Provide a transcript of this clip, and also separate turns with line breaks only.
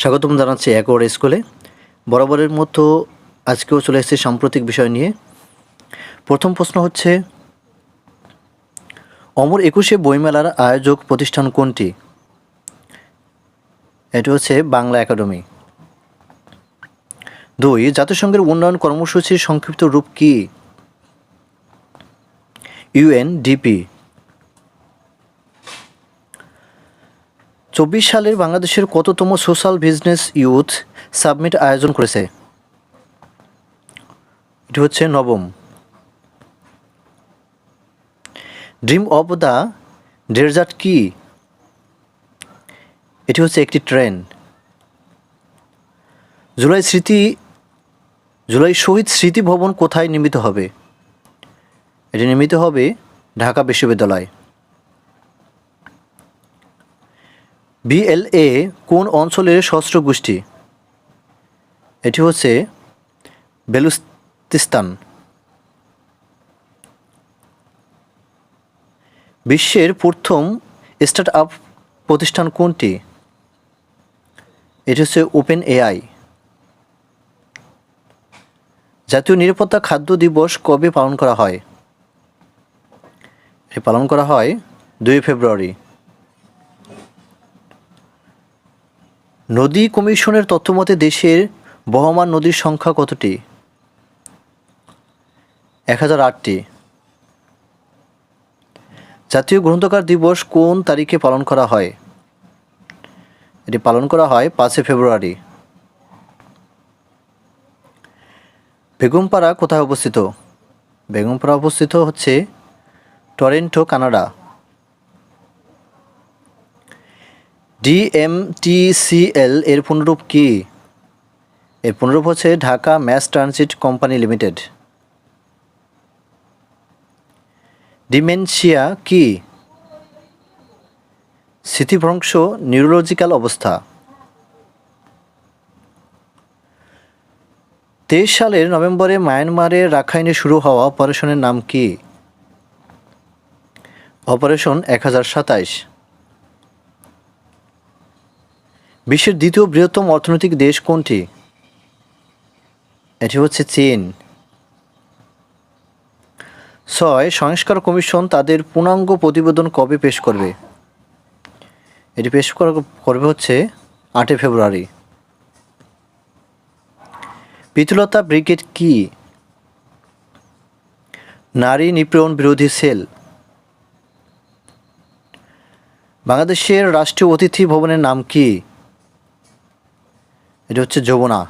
স্বাগতম জানাচ্ছি একর স্কুলে। বরাবরের মতো আজকেও চলে এসেছে সাম্প্রতিক বিষয় নিয়ে। প্রথম প্রশ্ন হচ্ছে, অমর একুশে বইমেলার আয়োজক প্রতিষ্ঠান কোনটি? এটি হচ্ছে বাংলা একাডেমি। দুই, জাতিসংঘের উন্নয়ন কর্মসূচির সংক্ষিপ্ত রূপ কি? ইউএনডিপি। চব্বিশ সালের বাংলাদেশের কততম সোশ্যাল বিজনেস ইউথ সাবমিট আয়োজন করেছে? এটি হচ্ছে নবম। ড্রিম অফ দ্য ডেজার্ট কি? এটি হচ্ছে একটি ট্রেন। জুলাই স্মৃতি, জুলাই শহীদ স্মৃতি ভবন কোথায় নির্মিত হবে? এটি নির্মিত হবে ঢাকা বিশ্ববিদ্যালয়। বিএলএ কোন অঞ্চলের সশস্ত্র গোষ্ঠী? এটি হচ্ছে বেলুস্তিস্তান বিশ্বের প্রথম স্টার্ট আপ প্রতিষ্ঠান কোনটি? এটি হচ্ছে ওপেন এআই জাতীয় নিরাপত্তা খাদ্য দিবস কবে পালন করা হয়? পালন করা হয় দুই ফেব্রুয়ারি। নদী কমিশনের তথ্যমতে দেশের বহমান নদীর সংখ্যা কতটি? এক হাজার আটটি। জাতীয় গ্রন্থকার দিবস কোন তারিখে পালন করা হয়? এটি পালন করা হয় পাঁচই ফেব্রুয়ারি। বেগমপাড়া কোথায় অবস্থিত? বেগমপাড়া অবস্থিত হচ্ছে টরেন্টো, কানাডা। ডিএমটিসিএল এর পুনরূপ কি? এর পুনরূপ হচ্ছে Dhaka mass transit company limited. Dementia কি? স্মৃতিভ্রংশ, নিউরোলজিক্যাল অবস্থা। তেইশ সালের নভেম্বরে মায়ানমারে রাখাইনে শুরু হওয়া অপারেশনের নাম কি? অপারেশন এক হাজার সাতাইশ। বিশ্বের দ্বিতীয় বৃহত্তম অর্থনৈতিক দেশ কোনটি? এটি হচ্ছে চীন। ছয়, সংস্কার কমিশন তাদের পূর্ণাঙ্গ প্রতিবেদন কবে পেশ করবে? এটি পেশ করা- করবে হচ্ছে আটই ফেব্রুয়ারি। পিতুলতা ব্রিগেড কি? নারী নিপীড়ন বিরোধী সেল। বাংলাদেশের রাষ্ট্রীয় অতিথি ভবনের নাম কি? এটা হচ্ছে যমুনা।